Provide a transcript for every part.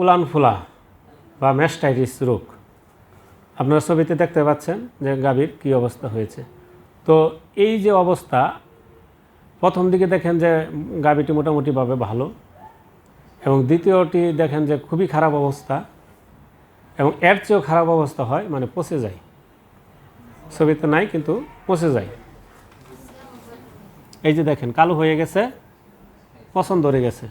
উলান ফুলা বা ম্যাস্টাইটিস রোগ। আপনারা ছবিতে দেখতে পাচ্ছেন যে গাভীর কী অবস্থা হয়েছে। তো এই যে অবস্থা, প্রথম দিকে দেখেন যে গাভীটি মোটামুটিভাবে ভালো এবং দ্বিতীয়টি দেখেন যে খুবই খারাপ অবস্থা এবং এর চেয়েও খারাপ অবস্থা হয় মানে পচে যায়। ছবিতে নাই, কিন্তু পচে যায়। এই যে দেখেন, কালো হয়ে গেছে, পছন্দ ধরে গেছে।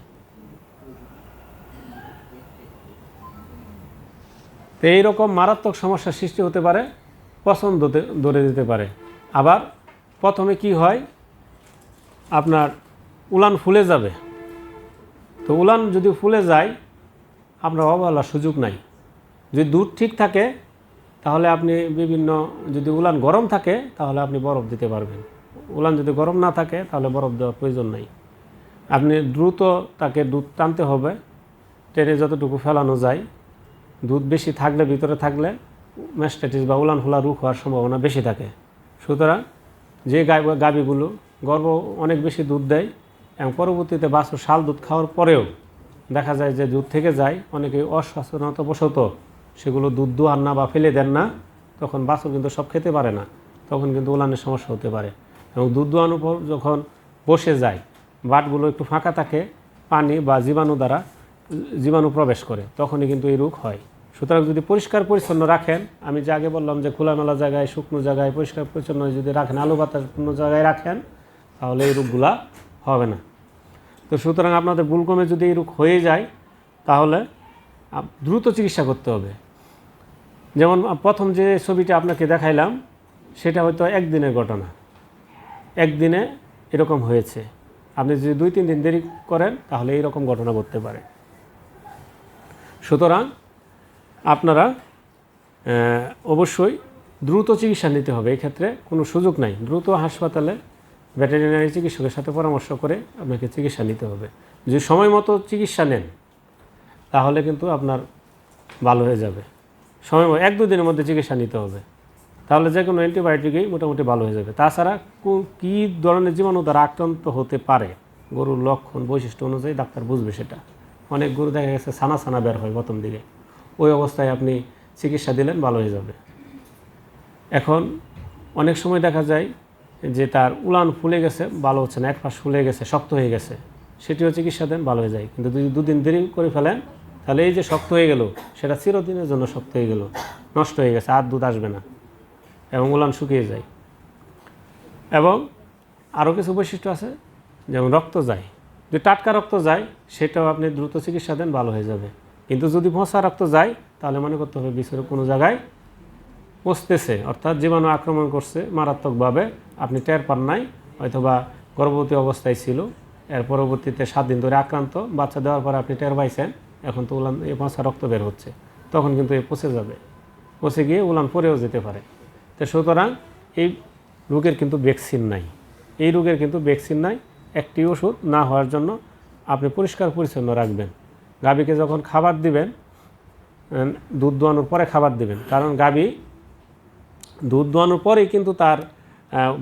তো এইরকম মারাত্মক সমস্যার সৃষ্টি হতে পারে, পছন্দ ধরে দিতে পারে। আবার প্রথমে কি হয়, আপনার উলান ফুলে যাবে। তো উলান যদি ফুলে যায়, আপনার অবহেলার সুযোগ নাই। যদি দুধ ঠিক থাকে, তাহলে আপনি বিভিন্ন, যদি উলান গরম থাকে, তাহলে আপনি বরফ দিতে পারবেন। উলান যদি গরম না থাকে, তাহলে বরফ দেওয়ার প্রয়োজন নাই। আপনি দ্রুত তাকে দুধ টানতে হবে, টেনে যতটুকু ফেলানো যায় দুধ বেশি থাকলে, ভিতরে থাকলে ম্যাস্টাইটিস বা উলান ফুলা রোগ হওয়ার সম্ভাবনা বেশি থাকে। সুতরাং যে গাই গাভীগুলো গর্ভ অনেক বেশি দুধ দেয় এবং পরবর্তীতে বাছুর শাল দুধ খাওয়ার পরেও দেখা যায় যে দুধ থেকে যায় অনেকে অসচেতনতাবশত সেগুলো দুধ দোয়ান না বা ফেলে দেন না, তখন বাছুর কিন্তু সব খেতে পারে না, তখন কিন্তু উলানের সমস্যা হতে পারে। এবং দুধ দোয়ানোর পর যখন বসে যায়, বাটগুলো একটু ফাঁকা থাকে, পানি বা জীবাণু দ্বারা, জীবাণু প্রবেশ করে, তখনই কিন্তু এই রোগ হয়। সুতরাং যদি পরিষ্কার পরিচ্ছন্ন রাখেন, আমি যে আগে বললাম যে খোলামেলা জায়গায়, শুকনো জায়গায় পরিষ্কার পরিচ্ছন্ন যদি রাখেন, আলু বাতাসপূর্ণ জায়গায় রাখেন, তাহলে এই রোগগুলা হবে না। তো সুতরাং আপনাদের বুলকমে যদি এই রোগ হয়ে যায়, তাহলে দ্রুত চিকিৎসা করতে হবে। যেমন প্রথম যে ছবিটা আপনাকে দেখাইলাম, সেটা হয়তো একদিনের ঘটনা। একদিনে এরকম হয়েছে। আপনি যদি দুই, তিন দিন দেরি করেন, তাহলে এইরকম ঘটনা ঘটতে পারে। সুতরাং আপনারা অবশ্যই দ্রুত চিকিৎসা নিতে হবে। এক্ষেত্রে কোনো সুযোগ নাই। দ্রুত হাসপাতালে ভেটেরিনারি চিকিৎসকের সাথে পরামর্শ করে আপনাকে চিকিৎসা নিতে হবে। যদি সময় মতো চিকিৎসা নেন, তাহলে কিন্তু আপনার ভালো হয়ে যাবে। সময় এক দু দিনের মধ্যে চিকিৎসা নিতে হবে। তাহলে যে কোনো অ্যান্টিবায়োটিকেই মোটামুটি ভালো হয়ে যাবে। তাছাড়া কো- ধরনের জীবাণু দ্বারা আক্রান্ত হতে পারে? গরুর লক্ষণ, বৈশিষ্ট্য অনুযায়ী ডাক্তার বুঝবে সেটা। অনেক গরু দেখা গেছে ছানা সানা বের হয় প্রথম দিকে। ওই অবস্থায় আপনি চিকিৎসা দিলেন, ভালো হয়ে যাবে। এখন অনেক সময় দেখা যায় যে তার উলান ফুলে গেছে, ভালো হচ্ছে না, এক পাশ ফুলে গেছে, শক্ত হয়ে গেছে। সেটিও চিকিৎসা দেন, ভালো হয়ে যায়। কিন্তু যদি দুদিন দেরি করে ফেলেন, তাহলে এই যে শক্ত হয়ে গেল, সেটা চিরদিনের জন্য শক্ত হয়ে গেল, নষ্ট হয়ে গেছে, আর দুধ আসবে না এবং উলান শুকিয়ে যায়। এবং আরও কিছু বৈশিষ্ট্য আছে, যেমন রক্ত যায়। যদি টাটকা রক্ত যায়, সেটাও আপনি দ্রুত চিকিৎসা দেন, ভালো হয়ে যাবে। কিন্তু যদি মশা রক্ত যায়, তাহলে মনে করতে হবে বিছরে কোনো জায়গায় পচতেছে। অর্থাৎ জীবাণু আক্রমণ করছে মারাত্মকভাবে, আপনি টের পান নাই অথবা গর্ভবতী অবস্থায় ছিল, এর পরবর্তীতে সাত দিন ধরে আক্রান্ত, বাচ্চা দেওয়ার পরে আপনি টের পাইছেন, এখন তো উলান, এই মশা রক্ত বের হচ্ছে। তখন কিন্তু এ পচে যাবে। পচে গিয়ে উলান পরেও যেতে পারে। তো সুতরাং এই রোগের কিন্তু ভ্যাকসিন নাই। এই রোগের কিন্তু ভ্যাকসিন নাই। একটি ওষুধ না হওয়ার জন্য আপনি পরিষ্কার পরিচ্ছন্ন রাখবেন। গাভীকে যখন খাবার দিবেন দুধ দোয়ানোর পরে খাবার দিবেন। কারণ গাভী দুধ দোয়ানোর পরেই কিন্তু তার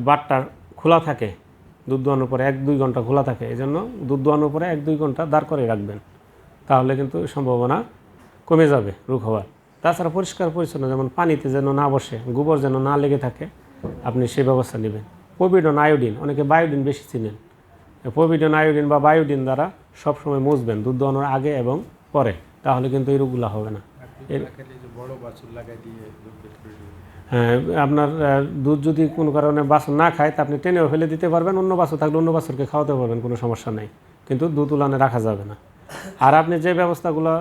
বাটটা খোলা থাকে। দুধ দোয়ানোর পরে এক দুই ঘণ্টা খোলা থাকে। এই জন্য দুধ দোয়ানোর পরে এক দুই ঘণ্টা দাঁড় করে রাখবেন। তাহলে কিন্তু সম্ভাবনা কমে যাবে রোগ হওয়ার। তাছাড়া পরিষ্কার পরিচ্ছন্ন, যেমন পানিতে যেন না বসে, গোবর যেন না লেগে থাকে, আপনি সেই ব্যবস্থা নেবেন। পবিডন আয়োডিন অনেকে বায়োডিন বেশি চিনেন। পবিডন আয়োডিন বা বায়োডিন দ্বারা সবসময় মুছবেন দুধ দোয়ানোর আগে এবং পরে তাহলে কিন্তু এই রোগগুলো হবে না। হ্যাঁ, আপনার দুধ যদি কোনো কারণে বাছুর না খায় তা আপনি টেনেও ফেলে দিতে পারবেন অন্য বাছুর থাকলে অন্য বাছুরকে খাওয়াতে পারবেন কোনো সমস্যা নেই। কিন্তু দুধ উলানে রাখা যাবে না। আর আপনি যে ব্যবস্থাগুলো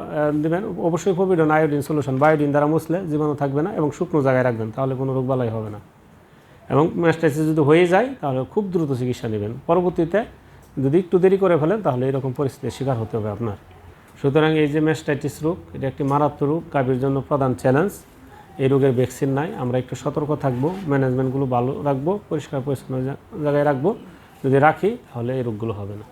দিবেন অবশ্যই প্রবিডন আয়োডিন সলিউশন বায়োডিন দ্বারা মুছলে জীবাণু থাকবে না এবং শুকনো জায়গায় রাখবেন তাহলে কোনো রোগ বালাই হবে না। এবং ম্যাস্টাইসিস যদি হয়ে যায় তাহলে খুব দ্রুত চিকিৎসা নেবেন। পরবর্তীতে যদি একটু দেরি করে ফেলেন, তাহলে এরকম পরিস্থিতির শিকার হতে হবে আপনার। সুতরাং এই যে ম্যাস্টাইটিস রোগ, এটা একটি মারাত্মক রোগ, কাবির জন্য প্রধান চ্যালেঞ্জ এই রোগের ভ্যাকসিন নাই, আমরা একটু সতর্ক থাকব ম্যানেজমেন্টগুলো ভালো রাখব, পরিষ্কার পরিচ্ছন্ন জায়গায় রাখব। যদি রাখি, তাহলে এই রোগগুলো হবে না।